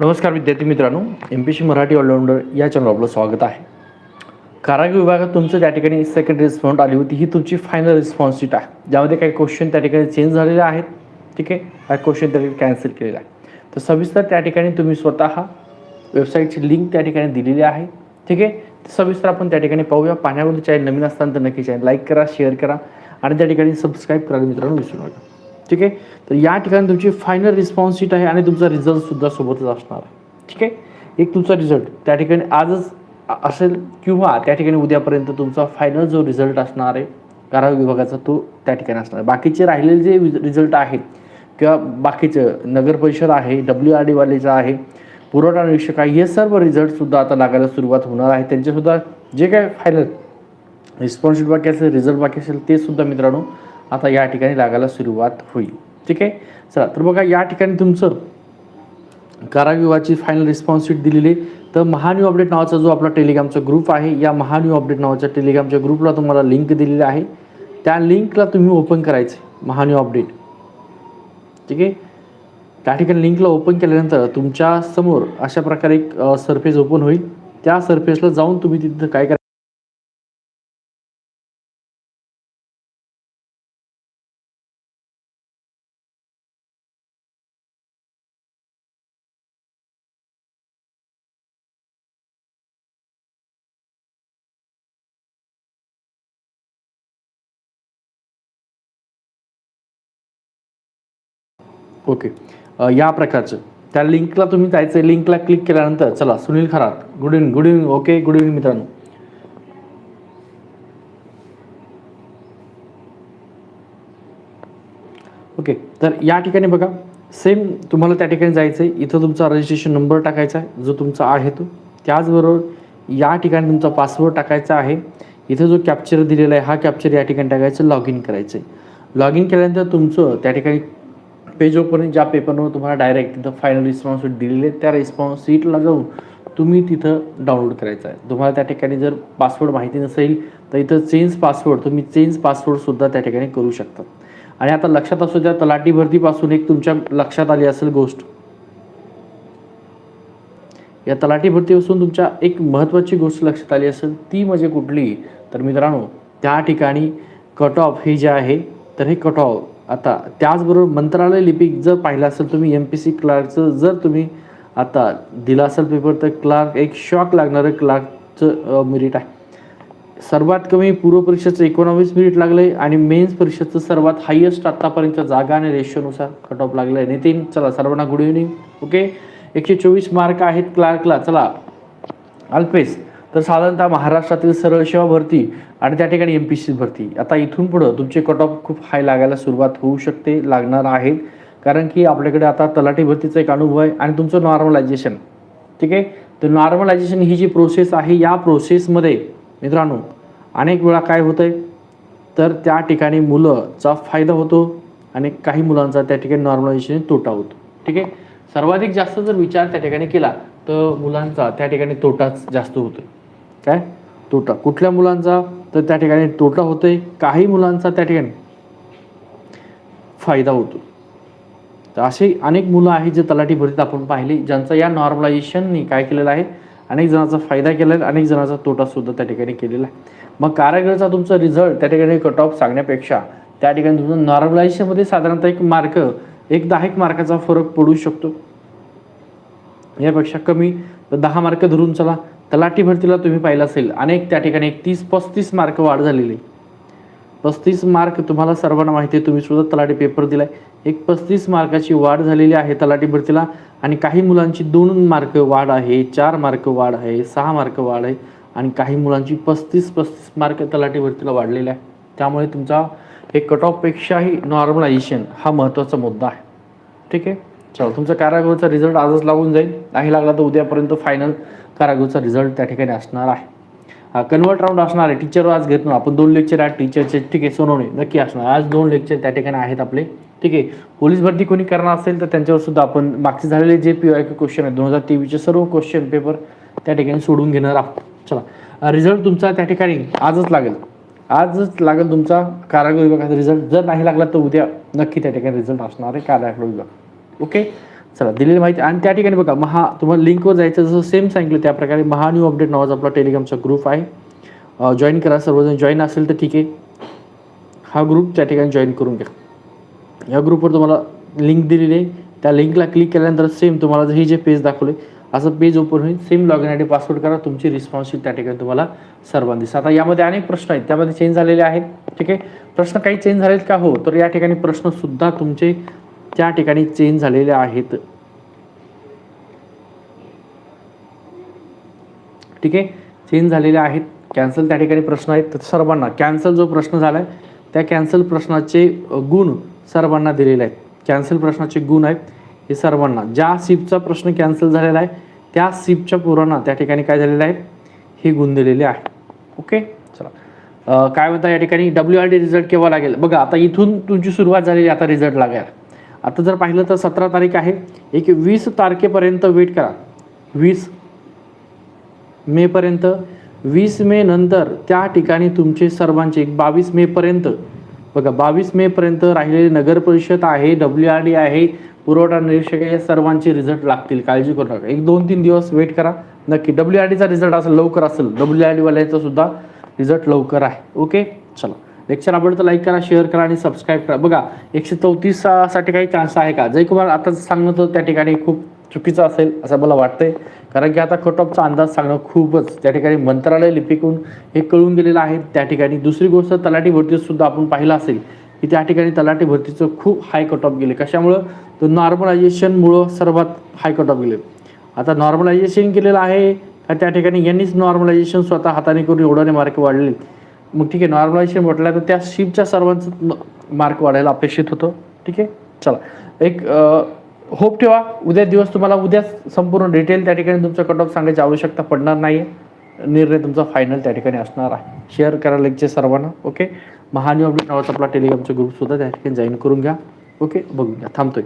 नमस्कार विद्यार्थी मित्रांनो M P C Marathi allrounder या चॅनल आपलं स्वागत आहे. कारागृह विभागात तुमचं त्या ठिकाणी सेकंड रिस्पॉन्स आली होती ही तुमची फायनल रिस्पॉन्स शीट आहे. ज्यामध्ये काही क्वेश्चन त्या ठिकाणी चेंज झालेले आहेत. ठीक आहे? काही क्वेश्चन त्या ठिकाणी कॅन्सल केलेले आहे. तर सविस्तर त्या ठिकाणी तुम्ही स्वतः वेबसाईटची लिंक त्या ठिकाणी दिलेली आहे. ठीक आहे? तर सविस्तर आपण त्या ठिकाणी पाहूया. पाहण्यामध्ये चॅनल नवीन असताना तर नक्की चॅनल लाईक करा शेअर करा आणि त्या ठिकाणी सबस्क्राईब करायला मित्रांनो विसरू नका. ठीक आहे? तर या ठिकाणी तुमची फायनल रिस्पॉन्स शीट आहे आणि तुमचा रिझल्टसुद्धा सोबतच असणार आहे. ठीक आहे? एक तुमचा रिझल्ट त्या ठिकाणी आजच असेल किंवा त्या ठिकाणी उद्यापर्यंत तुमचा फायनल जो रिझल्ट असणार आहे कारागृह विभागाचा तो त्या ठिकाणी असणार आहे. बाकीचे राहिलेले जे रिझल्ट आहेत किंवा बाकीचं नगर परिषद आहे डब्ल्यू आर डीवालेचं आहे पुरवठा निरीक्षक आहे हे सर्व रिझल्टसुद्धा आता लागायला सुरुवात होणार आहे. त्यांचेसुद्धा जे काय फायनल रिस्पॉन्सिबिलिटी बाकी असेल रिझल्ट बाकी असेल ते सुद्धा मित्रांनो आता या ठिकाणी लागायला सुरुवात होईल. ठीक आहे? चला तर बघा या ठिकाणी तुमचं काराविवाची फायनल रिस्पॉन्स शीट दिलेली आहे. तर महान्यू अपडेट नावाचा जो आपला टेलिग्रामचा ग्रुप आहे या महान्यू अपडेट नावाच्या टेलिग्रामच्या ग्रुपला तुम्हाला लिंक दिलेली आहे. त्या लिंकला तुम्ही ओपन करायचे महान्यू अपडेट. ठीक आहे? त्या ठिकाणी लिंकला ओपन केल्यानंतर तुमच्यासमोर अशा प्रकारे एक सरफेस ओपन होईल. त्या सरफेसला जाऊन तुम्ही तिथं काय ओके या प्रकारचं. त्या लिंकला तुम्ही जायचं लिंकला क्लिक केल्यानंतर चला Sunil Kharat. Good evening good evening okay good evening मित्रांनो. ओके तर या ठिकाणी बघा. सेम तुम्हाला त्या ठिकाणी जायचं आहे इथं तुमचा रजिस्ट्रेशन नंबर टाकायचा आहे जो तुमचा आहे तो. त्याचबरोबर या ठिकाणी तुमचा पासवर्ड टाकायचा आहे. इथं जो कॅप्चर दिलेला आहे हा कॅप्चर या ठिकाणी टाकायचं लॉग इन करायचं आहे लॉग इन केल्यानंतर तुमचं त्या ठिकाणी पेजवरपर्यंत ज्या पेपरवर तुम्हाला डायरेक्ट तिथं फायनल रिस्पॉन्स दिलेले आहे, त्या रिस्पॉन्स सीटला जाऊन तुम्ही तिथं डाउनलोड करायचं आहे. तुम्हाला त्या ठिकाणी जर पासवर्ड माहिती नसेल तर इथं चेंज पासवर्ड तुम्ही चेंज पासवर्डसुद्धा त्या ठिकाणी करू शकता. आणि आता लक्षात असू द्या तलाठी भरतीपासून एक तुमच्या लक्षात आली असेल गोष्ट. या तलाठी भरतीपासून तुमच्या एक महत्त्वाची गोष्ट लक्षात आली असेल ती म्हणजे कुठली? तर मित्रांनो त्या ठिकाणी कट ऑफ हे जे आहे तर हे कट ऑफ आता त्याचबरोबर मंत्रालय लिपिक जर पाहिलं असेल तुम्ही एम पी सी क्लार्कचं जर तुम्ही आता दिला असेल पेपर तर क्लार्क एक शॉक लागणारं क्लार्कचं मेरिट आहे. सर्वात कमी पूर्व परीक्षेचं एकोणावीस मिनिट लागलं आहे आणि मेन्स परीक्षेचं सर्वात हायेस्ट आत्तापर्यंत जागा आणि रेशोनुसार कट ऑफ लागलं आहे नितीन चला सर्वांना गुड इव्हनिंग ओके एकशे चोवीस मार्क आहेत क्लार्कला चला अल्पेश तर साधारणतः महाराष्ट्रातील सरळ सेवा भरती आणि त्या ठिकाणी एम पी सी भरती. आता इथून पुढं तुमचे कट ऑफ खूप हाय लागायला सुरुवात होऊ शकते लागणार आहेत कारण की आपल्याकडे आता तलाठी भरतीचा एक अनुभव आहे आणि तुमचं नॉर्मलायझेशन ठीक आहे? तर नॉर्मलायझेशन ही जी प्रोसेस आहे या प्रोसेसमध्ये मित्रांनो अनेक वेळा काय होतं आहे तर त्या ठिकाणी मुलंचा फायदा होतो आणि काही मुलांचा त्या ठिकाणी नॉर्मलायझेशन तोटा होतो. ठीक आहे? सर्वाधिक जास्त जर विचार त्या ठिकाणी केला तर मुलांचा त्या ठिकाणी तोटाच जास्त होतो काय? तोटा. कुठल्या मुलांचा तर त्या ठिकाणी तोटा होतोय? काही मुलांचा त्या ठिकाणी फायदा होतो. तर असे अनेक मुलं आहेत जे तलाठी भरतीत आपण पाहिले ज्यांचा या नॉर्मलायझेशननी काय केलेलं आहे? अनेक जणांचा फायदा केला आहे अनेक जणांचा तोटा सुद्धा त्या ठिकाणी केलेला आहे. मग कारागृहाचा तुमचा रिझल्ट त्या ठिकाणी कट ऑफ सांगण्यापेक्षा त्या ठिकाणी तुमचं नॉर्मलायझेशनमध्ये साधारणतः एक मार्क एक दहा एक मार्काचा फरक पडू शकतो. यापेक्षा कमी दहा मार्क धरून चला. तलाठी भरतीला तुम्ही पाहिलं असेल अनेक त्या ठिकाणी एक तीस पस्तीस मार्क वाढ झालेली. पस्तीस मार्क तुम्हाला सर्वांना माहिती आहे तुम्ही सुद्धा तलाठी पेपर दिलाय. एक पस्तीस मार्काची वाढ झालेली आहे तलाठी भरतीला आणि काही मुलांची दोन मार्क वाढ आहे चार मार्क वाढ आहे सहा मार्क वाढ आहे आणि काही मुलांची पस्तीस पस्तीस मार्क तलाठी भरतीला वाढलेले आहे. त्यामुळे तुमचा हे कट ऑफपेक्षाही नॉर्मलायझेशन हा महत्त्वाचा मुद्दा आहे. ठीक आहे? चला तुमचा कारागृहाचा रिझल्ट आजच लागून जाईल. नाही लागला तर उद्यापर्यंत फायनल कारागृहाचा रिझल्ट त्या ठिकाणी असणार आहे. कन्वर्ट राऊंड असणार आहे. टीचर आज घेत ना आपण दोन लेक्चर आहेत. टीचरचे ठीक आहे सोनवणे नक्की असणार. आज दोन लेक्चर त्या ठिकाणी आहेत आपले. ठीक आहे. पोलीस भरती कोणी करणार असेल तर त्यांच्यावर सुद्धा आपण मागचे झालेले जे पी आय क्वेश्चन आहेत दोन हजार तेवीसचे सर्व क्वेश्चन पेपर त्या ठिकाणी सोडून घेणार आहोत. चला. रिझल्ट तुमचा त्या ठिकाणी आजच लागेल. आजच लागेल तुमचा कारागृह विभागाचा रिझल्ट जर नाही लागला तर उद्या नक्की त्या ठिकाणी रिझल्ट असणार आहे कारागृह विभाग. ओके चला दिलेली माहिती. आणि त्या ठिकाणी बघा महा तुम्हाला लिंकवर जायचं जसं सेम सांगितलं त्या प्रकारे महा न्यू अपडेट नावाचा आपला टेलिग्रामचा ग्रुप आहे. जॉईन करा सर्वजण जॉईन असेल तर ठीक आहे. हा ग्रुप त्या ठिकाणी जॉईन करून घ्या. या ग्रुपवर तुम्हाला लिंक दिलेली आहे. त्या लिंकला क्लिक केल्यानंतर सेम तुम्हाला जर हे जे पेज दाखवले असं पेज ओपन होईल. Same log in I D password करा. तुमची रिस्पॉन्सिबिल त्या ठिकाणी तुम्हाला सर्वांनी दिसतात आता यामध्ये अनेक प्रश्न आहेत. त्यामध्ये चेंज झालेले आहेत. ठीक आहे? प्रश्न काही चेंज झालेत का? हो. तर या ठिकाणी प्रश्नसुद्धा तुमचे त्या ठिकाणी चेंज झालेले आहेत. ठीक आहे? चेंज झालेले आहेत. कॅन्सल त्या ठिकाणी प्रश्न आहेत. तर सर्वांना कॅन्सल जो प्रश्न झाला आहे त्या कॅन्सल प्रश्नाचे गुण सर्वांना दिलेले आहेत. कॅन्सल प्रश्नाचे गुण आहेत हे सर्वांना. ज्या सीपचा प्रश्न कॅन्सल झालेला आहे त्या सीपच्या पोरांना त्या ठिकाणी काय झालेलं आहे? हे गुण दिलेले आहे. ओके? चला. काय म्हणता या ठिकाणी? डब्ल्यू आर डी रिझल्ट केव्हा लागेल? बघा आता इथून तुमची सुरुवात झालेली आता रिझल्ट लागेल. आता जर पाहिलं तर सतरा तारीख आहे. एक वीस तारखेपर्यंत वेट करा. वीस मेपर्यंत. वीस मे नंतर त्या ठिकाणी तुमचे सर्वांचे एक बावीस मेपर्यंत. बघा बावीस मेपर्यंत राहिलेले नगर परिषद आहे डब्ल्यू आर डी आहे पुरवठा निरीक्षक या सर्वांचे रिझल्ट लागतील. काळजी करू नका. एक दोन तीन दिवस वेट करा. नक्की डब्ल्यू आर डीचा रिझल्ट असेल लवकर असेल. डब्ल्यू आर डीवाल्याचा सुद्धा रिझल्ट लवकर आहे. ओके चला. लेक्चर आवडलं तर लाईक करा शेअर करा आणि सबस्क्राईब करा. बघा एकशे चौतीससाठी काही चान्स आहे का? जयकुमार आता सांगणं तर त्या ठिकाणी खूप चुकीचं असेल असं मला वाटतंय. कारण की आता कट ऑफचा अंदाज सांगणं खूपच त्या ठिकाणी मंत्रालय लिपिकून हे कळून गेलेलं आहे. त्या ठिकाणी दुसरी गोष्ट तलाठी भरतीत सुद्धा आपण पाहिलं असेल की त्या ठिकाणी तलाठी भरतीचं खूप हाय कट ऑफ गेले. कशामुळं? तर नॉर्मलायझेशनमुळं सर्वात हाय कट ऑफ गेले. आता नॉर्मलायझेशन केलेलं आहे त्या ठिकाणी यांनीच नॉर्मलायझेशन स्वतः हाताने करून एवढ्याने मार्क वाढले. मग ठीक आहे नॉर्मलायझेशन म्हटलं तर त्या शिपच्या सर्वांचं मार्क वाढायला अपेक्षित होतं. ठीक आहे? चला. एक होप ठेवा. उद्या दिवस तुम्हाला उद्या संपूर्ण डिटेल त्या ठिकाणी तुमचा कट ऑफ सांगायची आवश्यकता पडणार नाही निर्णय तुमचा फायनल त्या ठिकाणी असणार आहे. शेअर करा लेक्चर सर्वांना. ओके महान्यू अपडेट नावाचा आपला टेलिग्रामचा ग्रुपसुद्धा त्या ठिकाणी जॉईन करून घ्या. ओके बघून घ्या. थांबतोय.